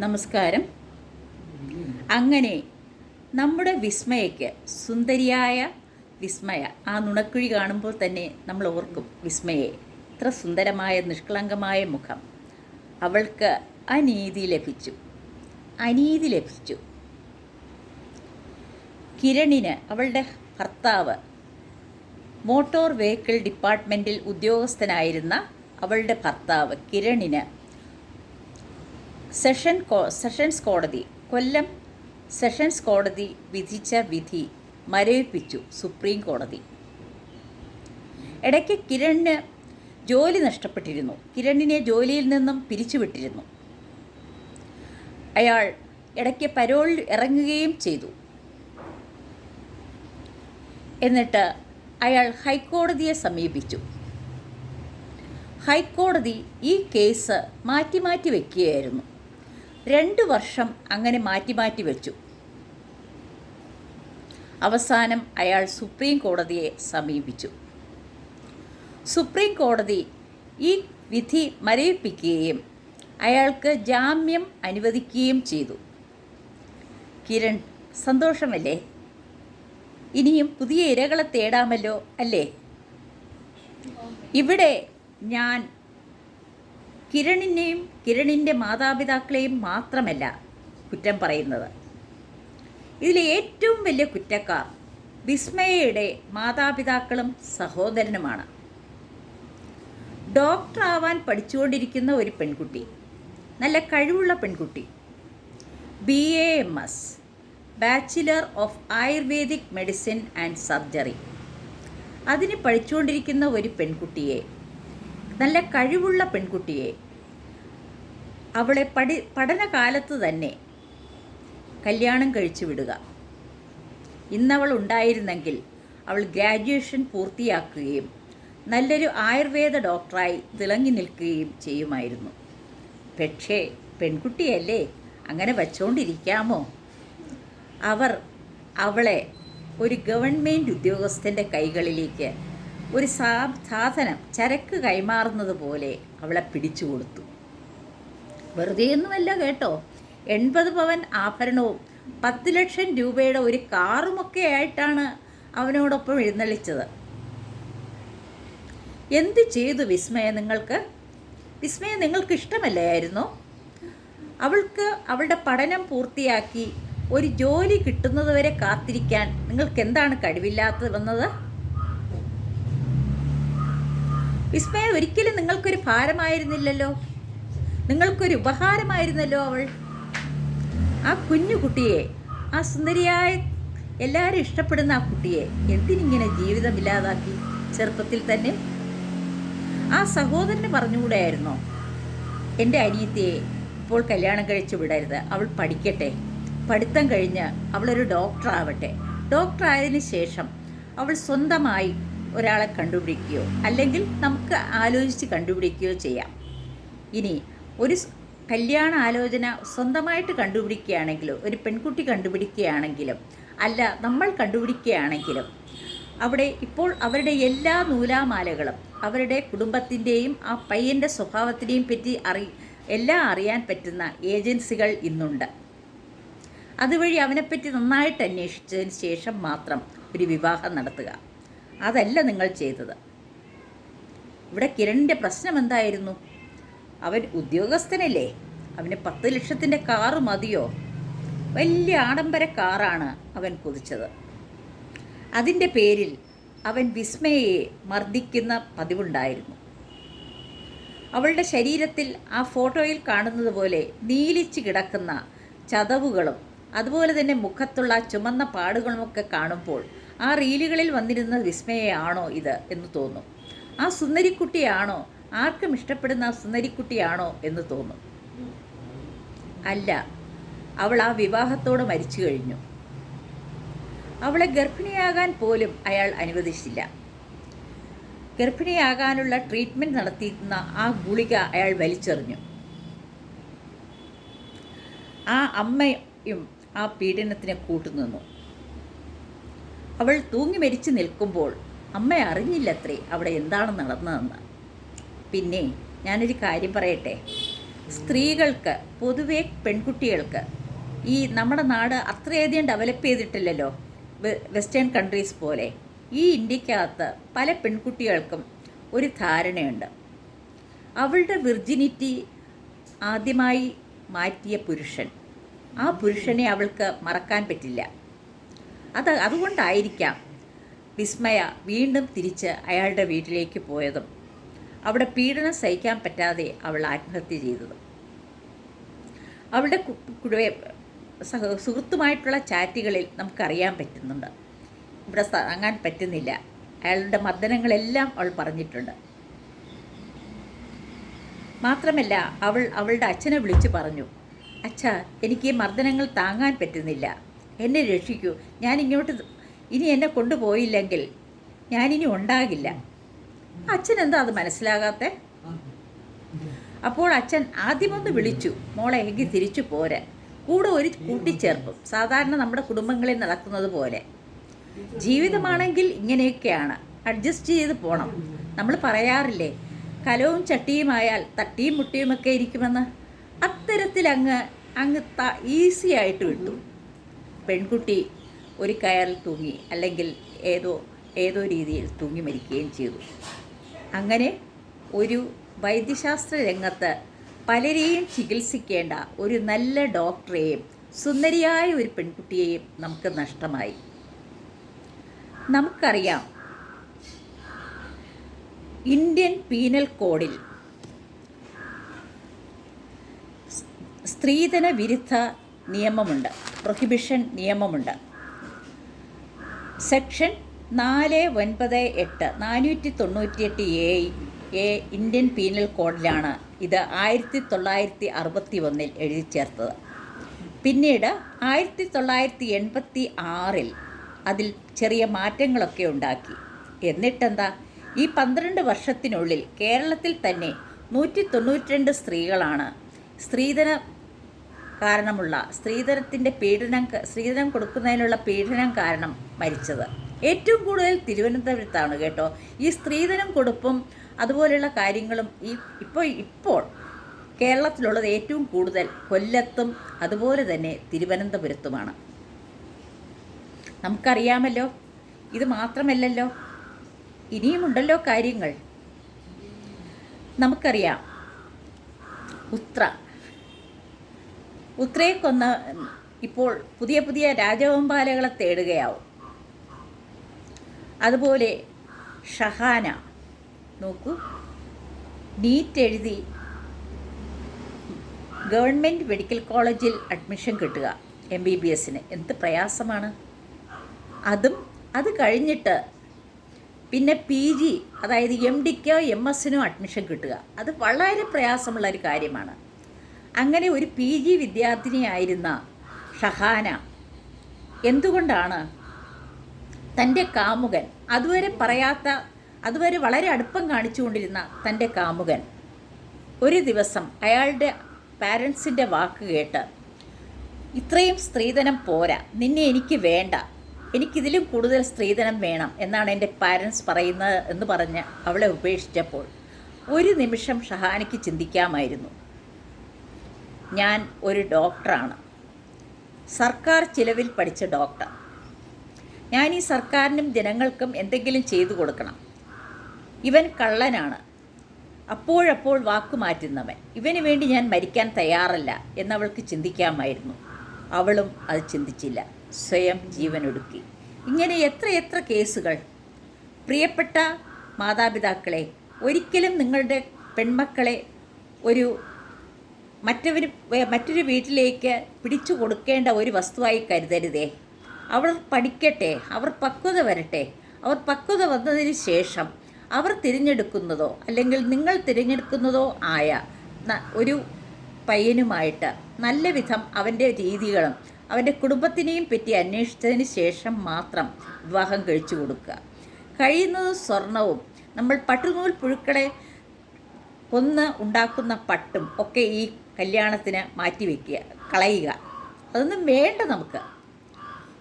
നമസ്കാരം. അങ്ങനെ നമ്മുടെ വിസ്മയയ്ക്ക് സുന്ദരിയായ വിസ്മയ ആ നുണക്കുഴി കാണുമ്പോൾ തന്നെ നമ്മൾ ഓർക്കും വിസ്മയെ. ഇത്ര സുന്ദരമായ നിഷ്കളങ്കമായ മുഖം അവൾക്ക് അനീതി ലഭിച്ചു. അനീതി ലഭിച്ചു. കിരണിന് അവളുടെ ഭർത്താവ് മോട്ടോർ വെഹിക്കിൾ ഡിപ്പാർട്ട്മെന്റിൽ ഉദ്യോഗസ്ഥനായിരുന്ന അവളുടെ ഭർത്താവ് കിരണിന് സെഷൻ സെഷൻസ് കോടതി കൊല്ലം സെഷൻസ് കോടതി വിധിച്ച വിധി മരവിപ്പിച്ചു സുപ്രീം കോടതി. ഇടയ്ക്ക് കിരണിന് ജോലി നഷ്ടപ്പെട്ടിരുന്നു. കിരണിനെ ജോലിയിൽ നിന്നും പിരിച്ചുവിട്ടിരുന്നു. അയാൾ ഇടയ്ക്ക് പരോളിൽ ഇറങ്ങുകയും ചെയ്തു. എന്നിട്ട് അയാൾ ഹൈക്കോടതിയെ സമീപിച്ചു. ഹൈക്കോടതി ഈ കേസ് മാറ്റി മാറ്റി വയ്ക്കുകയായിരുന്നു രണ്ട് വർഷം അങ്ങനെ മാറ്റി മാറ്റി വെച്ചു. അവസാനം അയാൾ സുപ്രീം കോടതിയെ സമീപിച്ചു. സുപ്രീം കോടതി ഈ വിധി മരവിപ്പിക്കുകയും അയാൾക്ക് ജാമ്യം അനുവദിക്കുകയും ചെയ്തു. കിരൺ സന്തോഷമല്ലേ? ഇനിയും പുതിയ ഇരകളെ തേടാമല്ലോ അല്ലേ? ഇവിടെ ഞാൻ കിരണിനെയും കിരണിന്റെ മാതാപിതാക്കളെയും മാത്രമല്ല കുറ്റം പറയുന്നത്. ഇതിലെ ഏറ്റവും വലിയ കുറ്റക്കാർ വിസ്മയയുടെ മാതാപിതാക്കളും സഹോദരനുമാണ്. ഡോക്ടർ ആവാൻ പഠിച്ചുകൊണ്ടിരിക്കുന്ന ഒരു പെൺകുട്ടി നല്ല കഴിവുള്ള പെൺകുട്ടി. B A M S bachelor of Ayurvedic medicine and surgery. അതിന് പഠിച്ചുകൊണ്ടിരിക്കുന്ന ഒരു പെൺകുട്ടിയെ നല്ല കഴിവുള്ള പെൺകുട്ടിയെ അവളെ പഠി പഠനകാലത്ത് തന്നെ കല്യാണം കഴിച്ചു വിടുക. ഇന്നവൾ ഉണ്ടായിരുന്നെങ്കിൽ അവൾ ഗ്രാജുവേഷൻ പൂർത്തിയാക്കുകയും നല്ലൊരു ആയുർവേദ ഡോക്ടറായി തിളങ്ങി നിൽക്കുകയും ചെയ്യുമായിരുന്നു. പക്ഷേ പെൺകുട്ടിയല്ലേ? അങ്ങനെ വച്ചുകൊണ്ടിരിക്കാമോ അവർ അവളെ ഒരു ഗവൺമെന്റ് ഉദ്യോഗസ്ഥന്റെ കൈകളിലേക്ക് ഒരു സാധനം ചരക്ക് കൈമാറുന്നത് പോലെ അവളെ പിടിച്ചു കൊടുത്തു. വെറുതെയൊന്നുമല്ല കേട്ടോ. എൺപത് പവൻ ആഭരണവും പത്ത് ലക്ഷം രൂപയുടെ ഒരു കാറുമൊക്കെ ആയിട്ടാണ് അവനോടൊപ്പം എഴുന്നള്ളിച്ചത്. എന്ത് ചെയ്തു വിസ്മയ നിങ്ങൾക്ക്? വിസ്മയ നിങ്ങൾക്ക് ഇഷ്ടമല്ലായിരുന്നോ? അവൾക്ക് അവളുടെ പഠനം പൂർത്തിയാക്കി ഒരു ജോലി കിട്ടുന്നതുവരെ കാത്തിരിക്കാൻ നിങ്ങൾക്ക് എന്താണ് കഴിവില്ലാത്തത് വന്നത്? വിസ്മയ ഒരിക്കലും നിങ്ങൾക്കൊരു ഭാരമായിരുന്നില്ലല്ലോ. നിങ്ങൾക്കൊരു ഉപഹാരമായിരുന്നല്ലോ അവൾ. ആ കുഞ്ഞു കുട്ടിയെ ആ സുന്ദരിയായ എല്ലാവരും ഇഷ്ടപ്പെടുന്ന ആ കുട്ടിയെ എന്തിനിങ്ങനെ ജീവിതമില്ലാതാക്കി ചെറുപ്പത്തിൽ തന്നെ ആ സഹോദരന് പറഞ്ഞുകൂടെയായിരുന്നോ എന്റെ അനിയത്തിയെ ഇപ്പോൾ കല്യാണം കഴിച്ചു വിടരുത്. അവൾ പഠിക്കട്ടെ. പഠിത്തം കഴിഞ്ഞ് അവളൊരു ഡോക്ടറാവട്ടെ. ഡോക്ടറായതിനു ശേഷം അവൾ സ്വന്തമായി ഒരാളെ കണ്ടുപിടിക്കുകയോ അല്ലെങ്കിൽ നമുക്ക് ആലോചിച്ച് കണ്ടുപിടിക്കുകയോ ചെയ്യാം. ഇനി ഒരു കല്യാണ ആലോചന സ്വന്തമായിട്ട് കണ്ടുപിടിക്കുകയാണെങ്കിലും ഒരു പെൺകുട്ടി കണ്ടുപിടിക്കുകയാണെങ്കിലും അല്ല നമ്മൾ കണ്ടുപിടിക്കുകയാണെങ്കിലും അവിടെ ഇപ്പോൾ അവരുടെ എല്ലാ നൂലാമാലകളും അവരുടെ കുടുംബത്തിന്റെയും ആ പയ്യന്റെ സ്വഭാവത്തിനെയും പറ്റി അറി എല്ലാം അറിയാൻ പറ്റുന്ന ഏജൻസികൾ ഇന്നുണ്ട്. അതുവഴി അവനെപ്പറ്റി നന്നായിട്ട് അന്വേഷിച്ചതിന് ശേഷം മാത്രം ഒരു വിവാഹം നടത്തുക. അതല്ല നിങ്ങൾ ചെയ്തത്. ഇവിടെ കിരണിന്റെ പ്രശ്നം എന്തായിരുന്നു? അവൻ ഉദ്യോഗസ്ഥനല്ലേ? അവന് പത്ത് ലക്ഷത്തിന്റെ കാറ് മതിയോ? വലിയ ആഡംബര കാറാണ് അവൻ കുതിച്ചത്. അതിന്റെ പേരിൽ അവൻ വിസ്മയെ മർദ്ദിക്കുന്ന പതിവുണ്ടായിരുന്നു. അവളുടെ ശരീരത്തിൽ ആ ഫോട്ടോയിൽ കാണുന്നത് പോലെ നീലിച്ച് കിടക്കുന്ന ചതവുകളും അതുപോലെ തന്നെ മുഖത്തുള്ള ചുമന്ന പാടുകളുമൊക്കെ കാണുമ്പോൾ ആ റീലുകളിൽ വന്നിരുന്ന വിസ്മയയാണോ ഇത് എന്ന് തോന്നും. ആ സുന്ദരിക്കുട്ടിയാണോ? ആർക്കും ഇഷ്ടപ്പെടുന്ന ആ സുന്ദരിക്കുട്ടിയാണോ എന്ന് തോന്നും. അല്ല അവൾ ആ വിവാഹത്തോട് മരിച്ചു കഴിഞ്ഞു. അവളെ ഗർഭിണിയാകാൻ പോലും അയാൾ അനുവദിച്ചില്ല. ഗർഭിണിയാകാനുള്ള ട്രീറ്റ്മെന്റ് നടത്തിയിരുന്ന ആ ഗുളിക അയാൾ വലിച്ചെറിഞ്ഞു. ആ അമ്മയും ആ പീഡനത്തിന് കൂട്ടുനിന്നു. അവൾ തൂങ്ങി മരിച്ചു നിൽക്കുമ്പോൾ അമ്മ അറിഞ്ഞില്ലത്രേ അവിടെ എന്താണ് നടന്നതെന്ന്. പിന്നെ ഞാനൊരു കാര്യം പറയട്ടെ. സ്ത്രീകൾക്ക് പൊതുവെ പെൺകുട്ടികൾക്ക് ഈ നമ്മുടെ നാട് അത്രയധികം ഡെവലപ്പ് ചെയ്തിട്ടില്ലല്ലോ വെസ്റ്റേൺ കൺട്രീസ് പോലെ. ഈ ഇന്ത്യക്കകത്ത് പല പെൺകുട്ടികൾക്കും ഒരു ധാരണയുണ്ട്. അവളുടെ വിർജിനിറ്റി ആദ്യമായി മാറ്റിയ പുരുഷൻ. ആ പുരുഷനെ അവൾക്ക് മറക്കാൻ പറ്റില്ല. അത് അതുകൊണ്ടായിരിക്കാം വിസ്മയ വീണ്ടും തിരിച്ച് അയാളുടെ വീട്ടിലേക്ക് പോയതും. അവിടെ പീഡനം സഹിക്കാൻ പറ്റാതെ അവൾ ആത്മഹത്യ ചെയ്തതും. അവളുടെ സഹ- സുഹൃത്തുമായിട്ടുള്ള ചാറ്റുകളിൽ നമുക്കറിയാൻ പറ്റുന്നുണ്ട്. ഇവിടെ താങ്ങാൻ പറ്റുന്നില്ല. അയാളുടെ മർദ്ദനങ്ങളെല്ലാം അവൾ പറഞ്ഞിട്ടുണ്ട്. മാത്രമല്ല അവൾ അവളുടെ അച്ഛനെ വിളിച്ചു പറഞ്ഞു അച്ഛ എനിക്ക് ഈ മർദ്ദനങ്ങൾ താങ്ങാൻ പറ്റുന്നില്ല. എന്നെ രക്ഷിക്കൂ. ഞാൻ ഇങ്ങോട്ട് ഇനി എന്നെ കൊണ്ടുപോയില്ലെങ്കിൽ ഞാനിനി ഉണ്ടാകില്ല. അച്ഛൻ എന്താ അത് മനസ്സിലാകാത്ത? അപ്പോൾ അച്ഛൻ ആദ്യമൊന്ന് വിളിച്ചു. മോളെ എങ്കിൽ തിരിച്ചു പോരെ. കൂടെ ഒരു കൂട്ടിച്ചേർപ്പും സാധാരണ നമ്മുടെ കുടുംബങ്ങളിൽ നടക്കുന്നത് പോലെ. ജീവിതമാണെങ്കിൽ ഇങ്ങനെയൊക്കെയാണ്. അഡ്ജസ്റ്റ് ചെയ്ത് പോകണം നമ്മൾ പറയാറില്ലേ കലവും ചട്ടിയുമായാൽ തട്ടിയും മുട്ടിയുമൊക്കെ ഇരിക്കുമെന്ന്? അത്തരത്തിൽ അങ്ങ് അങ്ങ് ഈസി ആയിട്ട് വിട്ടു. പെൺകുട്ടി ഒരു കയറിൽ തൂങ്ങി അല്ലെങ്കിൽ ഏതോ ഏതോ രീതിയിൽ തൂങ്ങി മരിക്കുകയും ചെയ്തു. അങ്ങനെ ഒരു വൈദ്യശാസ്ത്ര രംഗത്ത് പലരെയും ചികിത്സിക്കേണ്ട ഒരു നല്ല ഡോക്ടറെയും സുന്ദരിയായ ഒരു പെൺകുട്ടിയെയും നമുക്ക് നഷ്ടമായി. നമുക്കറിയാം ഇന്ത്യൻ പീനൽ കോഡിൽ സ്ത്രീധന വിരുദ്ധ നിയമമുണ്ട്. പ്രൊഹിബിഷൻ നിയമമുണ്ട്. സെക്ഷൻ നാല് ഒൻപത് എട്ട് നാനൂറ്റി തൊണ്ണൂറ്റിയെട്ട് എ എ ഇന്ത്യൻ പീനൽ കോഡിലാണ് ഇത് ആയിരത്തി തൊള്ളായിരത്തി അറുപത്തി ഒന്നിൽ എഴുതി ചേർത്തത്. പിന്നീട് ആയിരത്തി തൊള്ളായിരത്തി എൺപത്തി ആറിൽ അതിൽ ചെറിയ മാറ്റങ്ങളൊക്കെ ഉണ്ടാക്കി. എന്നിട്ടെന്താ? ഈ പന്ത്രണ്ട് വർഷത്തിനുള്ളിൽ കേരളത്തിൽ തന്നെ നൂറ്റി തൊണ്ണൂറ്റിരണ്ട് സ്ത്രീകളാണ് സ്ത്രീധന കാരണമുള്ള സ്ത്രീധനത്തിന്റെ പീഡനം സ്ത്രീധനം കൊടുക്കുന്നതിനുള്ള പീഡനം കാരണം മരിച്ചത്. ഏറ്റവും കൂടുതൽ തിരുവനന്തപുരത്താണ് കേട്ടോ. ഈ സ്ത്രീധനം കൊടുപ്പും അതുപോലെയുള്ള കാര്യങ്ങളും ഈ ഇപ്പോൾ ഇപ്പോൾ കേരളത്തിലുള്ളത് ഏറ്റവും കൂടുതൽ കൊല്ലത്തും അതുപോലെ തന്നെ തിരുവനന്തപുരത്തുമാണ്. നമുക്കറിയാമല്ലോ. ഇത് മാത്രമല്ലല്ലോ. ഇനിയുമുണ്ടല്ലോ കാര്യങ്ങൾ. നമുക്കറിയാം. ഉത്ര ഉത്രയെ കൊന്ന ഇപ്പോൾ പുതിയ പുതിയ രാജവെമ്പാലകളെ തേടുകയാവും. അതുപോലെ ഷഹാന നോക്കൂ നീറ്റ് എഴുതി ഗവൺമെന്റ് മെഡിക്കൽ കോളേജിൽ അഡ്മിഷൻ കിട്ടുക എം ബി ബി എസിന് എന്ത് പ്രയാസമാണ്. അതും അത് കഴിഞ്ഞിട്ട് പിന്നെ പി ജി അതായത് എം ഡിക്കോ എം എസിനോ അഡ്മിഷൻ കിട്ടുക. അത് വളരെ പ്രയാസമുള്ള ഒരു കാര്യമാണ്. അങ്ങനെ ഒരു പി ജി വിദ്യാർത്ഥിനിയായിരുന്ന ഷഹാന എന്തുകൊണ്ടാണ് തന്റെ കാമുകൻ അതുവരെ പറയാത്ത അതുവരെ വളരെ അടുപ്പം കാണിച്ചുകൊണ്ടിരുന്ന തന്റെ കാമുകൻ ഒരു ദിവസം അയാളുടെ പാരൻസിന്റെ വാക്ക് കേട്ട് ഇത്രയും സ്ത്രീധനം പോരാ നിന്നെ എനിക്ക് വേണ്ട എനിക്കിതിലും കൂടുതൽ സ്ത്രീധനം വേണം എന്നാണ് എന്റെ പാരൻസ് പറയുന്നത് എന്ന് പറഞ്ഞ് അവളെ ഉപേക്ഷിച്ചപ്പോൾ ഒരു നിമിഷം ഷഹാനയ്ക്ക് ചിന്തിക്കാമായിരുന്നു. ഞാൻ ഒരു ഡോക്ടറാണ്. സർക്കാർ ചിലവിൽ പഠിച്ച ഡോക്ടർ. ഞാൻ ഈ സർക്കാരിനും ജനങ്ങൾക്കും എന്തെങ്കിലും ചെയ്തു കൊടുക്കണം. ഇവൻ കള്ളനാണ്. അപ്പോഴപ്പോൾ വാക്കു മാറ്റുന്നവൻ. ഇവന് വേണ്ടി ഞാൻ മരിക്കാൻ തയ്യാറല്ല എന്നവൾക്ക് ചിന്തിക്കാമായിരുന്നു. അവളും അത് ചിന്തിച്ചില്ല. സ്വയം ജീവനൊടുക്കി. ഇങ്ങനെ എത്രയെത്ര എത്ര കേസുകൾ. പ്രിയപ്പെട്ട മാതാപിതാക്കളെ ഒരിക്കലും നിങ്ങളുടെ പെൺമക്കളെ ഒരു മറ്റവർ മറ്റൊരു വീട്ടിലേക്ക് പിടിച്ചു കൊടുക്കേണ്ട ഒരു വസ്തുവായി കരുതരുതേ. അവർ പഠിക്കട്ടെ അവർ പക്വത വരട്ടെ. അവർ പക്വത വന്നതിന് ശേഷം അവർ തിരഞ്ഞെടുക്കുന്നതോ അല്ലെങ്കിൽ നിങ്ങൾ തിരഞ്ഞെടുക്കുന്നതോ ആയ ഒരു പയ്യനുമായിട്ട് നല്ല വിധം അവന്റെ രീതികളും അവന്റെ കുടുംബത്തിനെയും പറ്റി അന്വേഷിച്ചതിന് ശേഷം മാത്രം വിവാഹം കഴിച്ചു കൊടുക്കുക. കഴിയുന്നത് സ്വർണവും നമ്മൾ പട്ടുനൂൽ പുഴുക്കളെ കൊന്ന് ഉണ്ടാക്കുന്ന പട്ടും ഒക്കെ ഈ കല്യാണത്തിന് മാറ്റി വയ്ക്കുക കളയുക. അതൊന്നും വേണ്ട നമുക്ക്.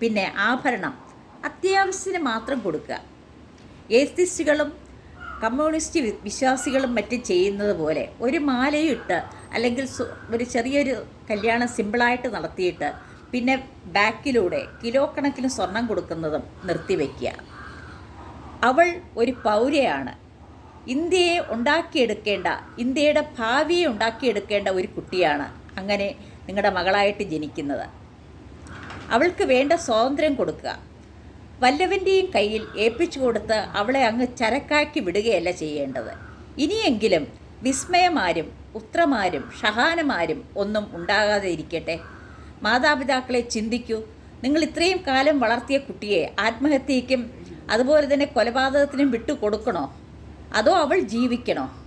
പിന്നെ ആഭരണം അത്യാവശ്യത്തിന് മാത്രം കൊടുക്കുക. ഏസ്തിസ്റ്റുകളും കമ്മ്യൂണിസ്റ്റ് വിശ്വാസികളും മറ്റും ചെയ്യുന്നത് പോലെ ഒരു മാലയിട്ട് അല്ലെങ്കിൽ ഒരു ചെറിയൊരു കല്യാണം സിമ്പിളായിട്ട് നടത്തിയിട്ട് പിന്നെ ബാക്കിലൂടെ കിലോ കണക്കിന് സ്വർണം കൊടുക്കുന്നതും നിർത്തിവെക്കുക അവൾ ഒരു പൗരയാണ്. ഇന്ത്യയെ ഉണ്ടാക്കിയെടുക്കേണ്ട ഇന്ത്യയുടെ ഭാവിയെ ഉണ്ടാക്കിയെടുക്കേണ്ട ഒരു കുട്ടിയാണ് അങ്ങനെ നിങ്ങളുടെ മകളായിട്ട് ജനിക്കുന്നത്. അവൾക്ക് വേണ്ട സ്വാതന്ത്ര്യം കൊടുക്കുക. വല്ലവന്റെയും കയ്യിൽ ഏൽപ്പിച്ചു കൊടുത്ത് അവളെ അങ്ങ് ചരക്കാക്കി വിടുകയല്ല ചെയ്യേണ്ടത്. ഇനിയെങ്കിലും വിസ്മയമാരും ഉത്രമാരും ഷഹാനമാരും ഒന്നും ഉണ്ടാകാതെ ഇരിക്കട്ടെ. മാതാപിതാക്കളെ ചിന്തിക്കൂ. നിങ്ങൾ ഇത്രയും കാലം വളർത്തിയ കുട്ടിയെ ആത്മഹത്യയ്ക്കും അതുപോലെ തന്നെ കൊലപാതകത്തിനും വിട്ടു കൊടുക്കണോ അതോ അവൾ ജീവിക്കണോ?